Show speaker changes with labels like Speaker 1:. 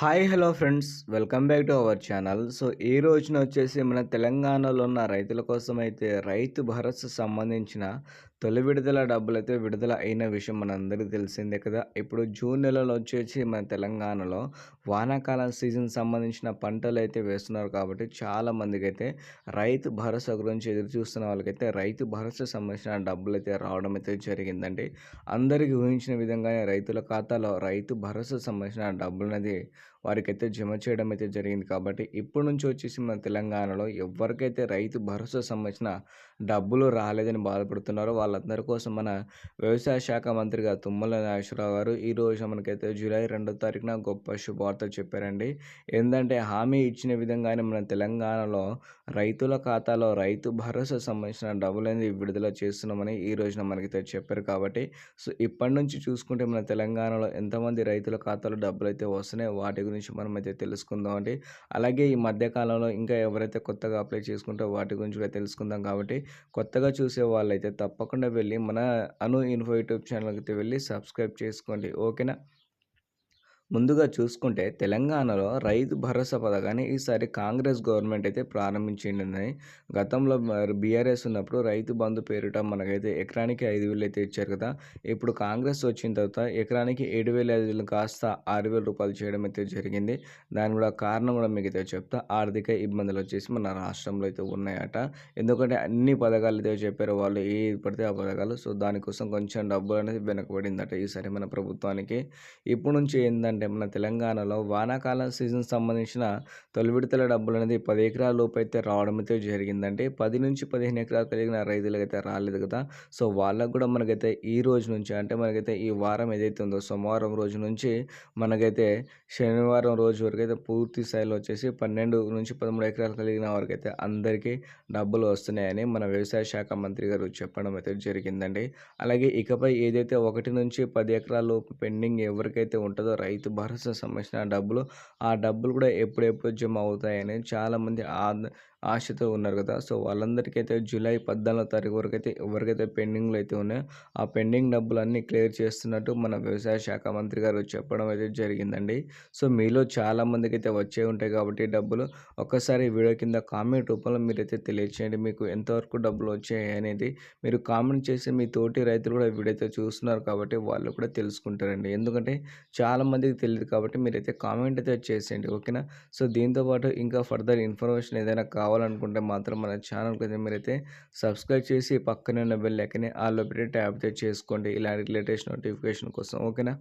Speaker 1: Hi hello friends. Welcome back to our channel. So ఈ రోజున వచ్చేసి మన తెలంగాణలో ఉన్న రైతుల కోసం అయితే రైతు భరోసా సంబంధించిన తొలి విడుదల డబ్బులు అయితే విడుదల అయిన విషయం మనందరికీ తెలిసిందే కదా. ఇప్పుడు జూన్ నెలలో వచ్చేసి మన తెలంగాణలో వానాకాలం సీజన్ సంబంధించిన పంటలు అయితే వేస్తున్నారు కాబట్టి చాలా మందికి అయితే రైతు భరోసా గురించి ఎదురు చూస్తున్న వాళ్ళకైతే రైతు భరోసా సంబంధించిన డబ్బులు అయితే రావడం అయితే జరిగిందండి. అందరికీ ఊహించిన విధంగానే రైతుల ఖాతాలో రైతు భరోసా సంబంధించిన డబ్బులు అనేది వారికైతే జమ చేయడం అయితే జరిగింది. కాబట్టి ఇప్పటి నుంచి వచ్చేసి మన తెలంగాణలో ఎవరికైతే రైతు భరోసా సంబంధించిన డబ్బులు రాలేదని బాధపడుతున్నారో వాళ్ళందరి కోసం మన వ్యవసాయ శాఖ మంత్రిగా తుమ్మల నాగేశ్వరరావు గారు ఈరోజు మనకైతే జూలై రెండో తారీఖున గొప్ప శుభవార్త చెప్పారండి. ఏంటంటే హామీ ఇచ్చిన విధంగానే మన తెలంగాణలో రైతుల ఖాతాలో రైతు భరోసా సంబంధించిన డబ్బులు అనేది విడుదల చేస్తున్నామని ఈ రోజున మనకైతే చెప్పారు. కాబట్టి సో ఇప్పటి నుంచి చూసుకుంటే మన తెలంగాణలో ఎంతమంది రైతుల ఖాతాలో డబ్బులు అయితే వస్తున్నాయి వాటి వాటి గురించి మనం అయితే తెలుసుకుందాం అండి. అలాగే ఈ మధ్యకాలంలో ఇంకా ఎవరైతే కొత్తగా అప్లై చేసుకుంటారో వాటి గురించి కూడా తెలుసుకుందాం కాబట్టి కొత్తగా చూసే వాళ్ళైతే తప్పకుండా వెళ్ళి మన అను ఇన్ఫో యూట్యూబ్ ఛానల్కి వెళ్ళి సబ్స్క్రైబ్ చేసుకోండి. ఓకేనా? ముందుగా చూసుకుంటే తెలంగాణలో రైతు భరోసా పథకాన్ని ఈసారి కాంగ్రెస్ గవర్నమెంట్ అయితే ప్రారంభించిందని. గతంలో బీఆర్ఎస్ ఉన్నప్పుడు రైతు బంధు పేరిట మనకైతే ఎకరానికి ఐదు వేలు అయితే ఇచ్చారు కదా. ఇప్పుడు కాంగ్రెస్ వచ్చిన తర్వాత ఎకరానికి ఏడు వేల ఐదు వేలు కాస్త ఆరు వేల రూపాయలు చేయడం అయితే జరిగింది. దాని కూడా కారణం కూడా మీకు అయితే చెప్తా. ఆర్థిక ఇబ్బందులు వచ్చేసి మన రాష్ట్రంలో అయితే ఉన్నాయట. ఎందుకంటే అన్ని పథకాలు అయితే చెప్పారు వాళ్ళు ఏ పడితే ఆ పథకాలు. సో దానికోసం కొంచెం డబ్బులు అనేది వెనకబడిందట ఈసారి మన ప్రభుత్వానికి. ఇప్పుడు నుంచి ఏంటంటే ఏంటంటే మన తెలంగాణలో వానాకాలం సీజన్ సంబంధించిన తొలి విడతల డబ్బులు అనేది పది ఎకరాల లోపు అయితే రావడం అయితే జరిగిందంటే పది నుంచి పదిహేను ఎకరాలు కలిగిన రైతులకు అయితే రాలేదు కదా. సో వాళ్ళకు కూడా మనకైతే ఈ రోజు నుంచి అంటే మనకైతే ఈ వారం ఏదైతే ఉందో సోమవారం రోజు నుంచి మనకైతే శనివారం రోజు వరకు అయితే పూర్తి స్థాయిలో వచ్చేసి పన్నెండు నుంచి పదమూడు ఎకరాలు కలిగిన వారికైతే అందరికీ డబ్బులు వస్తున్నాయని మన వ్యవసాయ శాఖ మంత్రి గారు చెప్పడం అయితే జరిగిందండి. అలాగే ఇకపై ఏదైతే ఒకటి నుంచి పది ఎకరాల పెండింగ్ ఎవరికైతే ఉంటుందో రైతు రైతు భరోసా సంబంధించిన డబ్బులు ఆ డబ్బులు కూడా ఎప్పుడెప్పుడు జమ అవుతాయని చాలామంది ఆశతో ఉన్నారు కదా. సో వాళ్ళందరికైతే జూలై పద్నాలుగో తారీఖు వరకు అయితే ఎవరికైతే పెండింగ్లు అయితే ఉన్నాయో ఆ పెండింగ్ డబ్బులు అన్నీ క్లియర్ చేస్తున్నట్టు మన వ్యవసాయ శాఖ మంత్రి గారు చెప్పడం అయితే జరిగిందండి. సో మీలో చాలామందికి అయితే వచ్చే ఉంటాయి కాబట్టి డబ్బులు. ఒక్కసారి వీడియో కింద కామెంట్ రూపంలో మీరైతే తెలియచేయండి. మీకు ఎంతవరకు డబ్బులు వచ్చాయి అనేది మీరు కామెంట్ చేసి మీ తోటి రైతులు కూడా వీడైతే చూస్తున్నారు కాబట్టి వాళ్ళు కూడా తెలుసుకుంటారండి. ఎందుకంటే చాలామందికి తెలియదు కాబట్టి మీరైతే కామెంట్ అయితే చేసేయండి. ఓకేనా? సో దీంతోపాటు ఇంకా ఫర్దర్ ఇన్ఫర్మేషన్ ఏదైనా కావాలి కావాలనుకుంటే మాత్రం మన ఛానల్ అయితే మీరైతే సబ్స్క్రైబ్ చేసి పక్కనే ఉన్న బెల్ ఎక్కనే ఆల్లో పెట్టి ట్యాప్ చేసుకోండి. ఇలాంటి లేటెస్ట్ నోటిఫికేషన్ కోసం ఓకేనా?